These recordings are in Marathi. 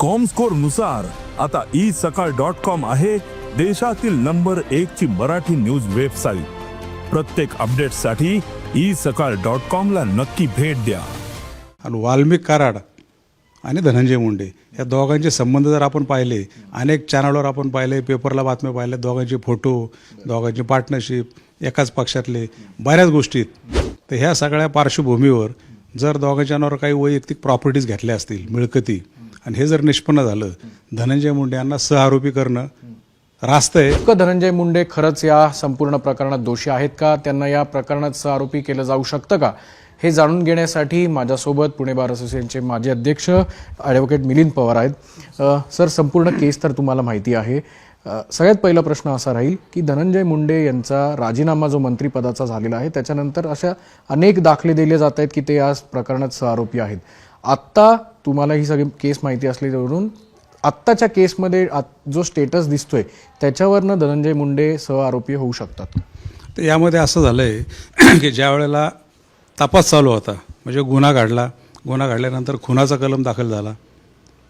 कॉमस्कोरनुसार आता ई सकाळ डॉट कॉम आहे देशातील नंबर एक ची मराठी न्यूज वेबसाईट प्रत्येक अपडेटसाठी ई सकाळ डॉट कॉम ला नक्की भेट द्या. आणि वाल्मिक कराड आणि धनंजय मुंडे या दोघांचे संबंध जर आपण पाहिले अनेक चॅनलवर आपण पाहिले पेपरला बातम्या पाहिल्या दोघांचे फोटो दोघांची पार्टनरशिप एकाच पक्षातले बऱ्याच गोष्टीत तर ह्या सगळ्या पार्श्वभूमीवर जर दोघांच्या नावावर काही वैयक्तिक प्रॉपर्टीज घेतल्या असतील मिळकती आणि हे जर निष्पन्न झालं धनंजय मुंडे यांना सहआरोपी करणं रास्त आहे. नेमकं धनंजय मुंडे खरंच या संपूर्ण प्रकरणात दोषी आहेत का? त्यांना या प्रकरणात आरोपी केलं जाऊ शकतं का? हे जाणून घेण्यासाठी माझ्यासोबत पुणे बार असोसिएशनचे माजी अध्यक्ष ॲडव्होकेट मिलिंद पवार आहेत. सर संपूर्ण केस तर तुम्हाला माहिती आहे. सगळ्यात पहिला प्रश्न असा राहील की धनंजय मुंडे यांचा राजीनामा जो मंत्रिपदाचा झालेला आहे त्याच्यानंतर अशा अनेक दाखले दिले जात आहेत की ते या प्रकरणात आरोपी आहेत. आत्ता तुम्हाला ही सगळी केस माहिती असल्यावरून आत्ताच्या केसमध्ये आत- जो स्टेटस दिसतोय त्याच्यावरनं धनंजय मुंडे सह आरोपी होऊ शकतात. तर यामध्ये असं झालं आहे की ज्या वेळेला तपास चालू होता म्हणजे गुन्हा घडला गुन्हा घडल्यानंतर खुनाचा कलम दाखल झाला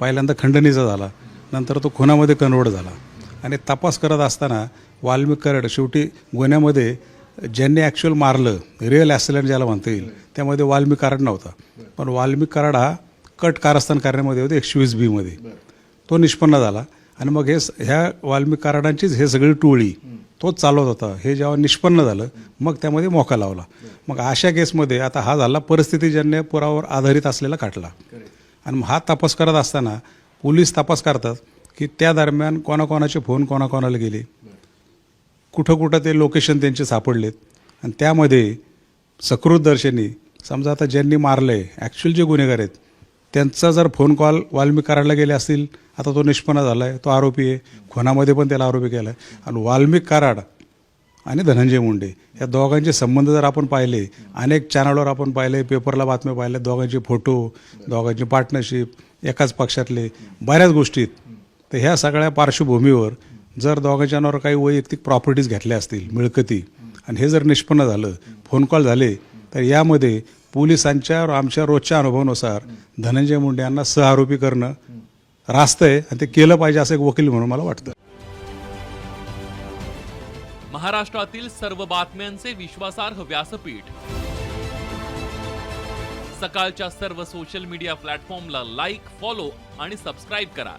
पहिल्यांदा खंडणीचा झाला नंतर तो खुनामध्ये कन्वर्ट झाला. आणि तपास करत असताना वाल्मिक कराड शेवटी गुन्ह्यामध्ये ज्यांनी ॲक्च्युअल मारलं रिअल ॲक्सिडेंट ज्याला म्हणता येईल त्यामध्ये वाल्मिक कराड नव्हता. पण वाल्मिक कराड हा कट कारस्थान करण्यामध्ये होते एकशे वीस बीमध्ये तो निष्पन्न झाला. आणि मग हे स- ह्या वाल्मिक कराडांचीच हे सगळी टोळी तोच चालवत होता. हे जेव्हा निष्पन्न झालं मग त्यामध्ये मोका लावला. मग अशा केसमध्ये आता हा झाला परिस्थितीजन्य पुरावर आधारित असलेला खटला. आणि मग हा तपास करत असताना पोलीस तपास करतात की त्या दरम्यान कोणाकोणाचे फोन कोणाकोणाला गेले. कुठं कुठं ते लोकेशन त्यांचे सापडलेत. आणि त्यामध्ये सकृतदर्शनी समजा आता ज्यांनी मारलं आहे ॲक्च्युअल जे गुन्हेगार आहेत त्यांचा जर फोन कॉल वाल्मिकाराडला गेले असतील आता तो निष्पन्न झाला आहे तो आरोपी आहे. खुनामध्ये पण त्याला आरोपी केला आहे आणि वाल्मिक कराड आणि धनंजय मुंडे या दोघांचे संबंध जर आपण पाहिले अनेक चॅनलवर आपण पाहिले पेपरला बातम्या पाहिल्या दोघांचे फोटो दोघांची पार्टनरशिप एकाच पक्षातले बऱ्याच गोष्टीत तर ह्या सगळ्या पार्श्वभूमीवर जर दोघांच्यावर काही वैयक्तिक प्रॉपर्टीज घेतल्या असतील मिळकती आणि हे जर निष्पन्न झालं फोन कॉल झाले तर यामध्ये पोलिसांच्या आमच्या रोजच्या अनुभवानुसार धनंजय मुंडे यांना सहआरोपी करणं रास्त आहे आणि ते केलं पाहिजे असं एक वकील म्हणून मला वाटतं. महाराष्ट्रातील सर्व बातम्यांचे विश्वासार्ह व्यासपीठ. सकाळच्या सर्व सोशल मीडिया प्लॅटफॉर्मला लाईक फॉलो आणि सबस्क्राईब करा.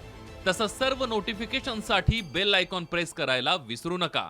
तसंच सर्व नोटिफिकेशनसाठी बेल आयकॉन प्रेस करायला विसरू नका.